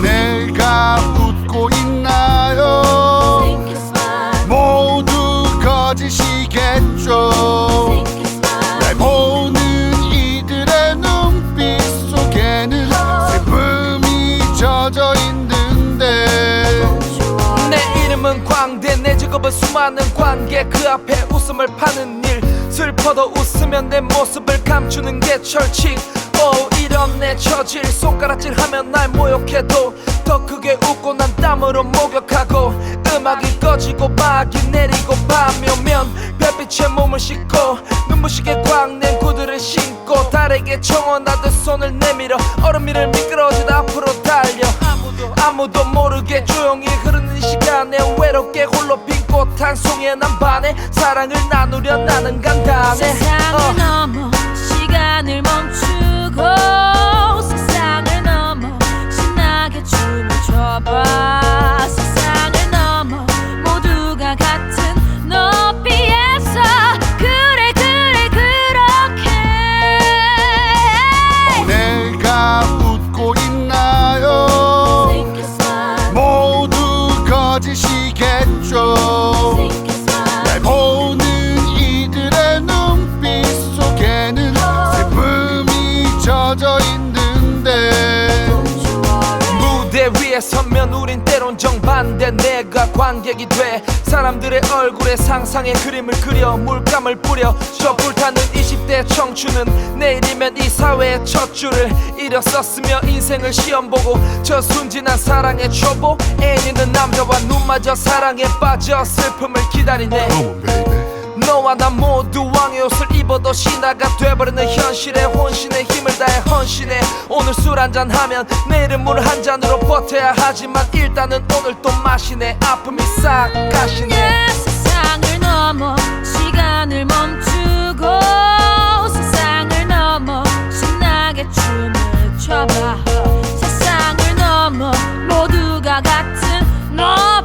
내가 웃고 있나요? 모두 거짓이겠죠? 날 보는 이들의 눈빛 속에는 슬픔이 젖어 있는데. 내 이름은 광대 내 직업은 수많은 관계. 그 앞에 웃음을 파는 일 슬퍼도 웃으면 내 모습을 감추는 게 철칙. 오 이런 내 처질. 손가락질 하면 날 모욕해도 더 크게 웃고 난 땀으로 목욕하고 음악이 꺼지고 막이 내리고 밤이 오면 별빛에 몸을 씻고 눈부시게 광낸 구두를 신고 달에게 청혼하듯 손을 내밀어 얼음 위를 미끄러지다 앞으로 달려. 아무도 모르게 조용히 흐르는 이 시간에 외롭게 송이에 난 반해 사랑을 나누려 나는 간단해 세상을 어. 넘어 시간을 멈추고 무대 위에 서면 우린 때론 정반대 내가 관객이 돼. 사람들의 얼굴에 상상의 그림을 그려 물감을 뿌려. 저 불타는 20대 청춘은 내일이면 이 사회의 첫 줄을 잃었었으며 인생을 시험 보고 저 순진한 사랑의 초보. 애니는 남자와 눈 맞아 사랑에 빠져 슬픔을 기다리네 너와 나 모두 왕의 옷을 입어도 신화가 돼버리는 현실에 혼신의 힘을 다해 헌신해. 오늘 술 한잔 하면 내일은 물 한 잔으로 버텨야 하지만 일단은 오늘 또 마시네. 아픔이 싹 가시네. 내 세상을 넘어 시간을 멈추고 세상을 넘어 신나게 춤을 춰봐. 세상을 넘어 모두가 같은 높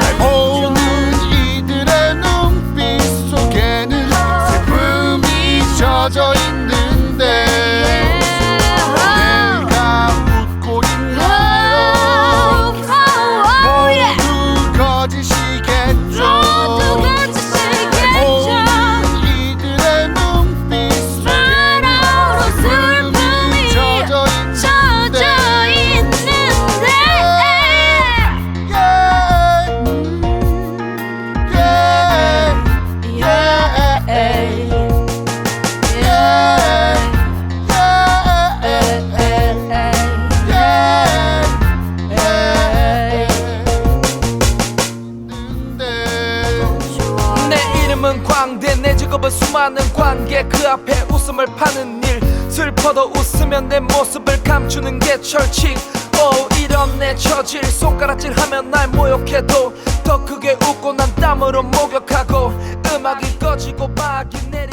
날 보는 이들의 눈빛 속에는 슬픔이 젖어 있는 직업은 수많은 관계 그 앞에 웃음을 파는 일. 슬퍼도 웃으면 내 모습을 감추는 게 철칙. 오 이런 내 처질. 손가락질 하면 날 모욕해도 더 크게 웃고 난 땀으로 목욕하고 음악이 꺼지고 막이 내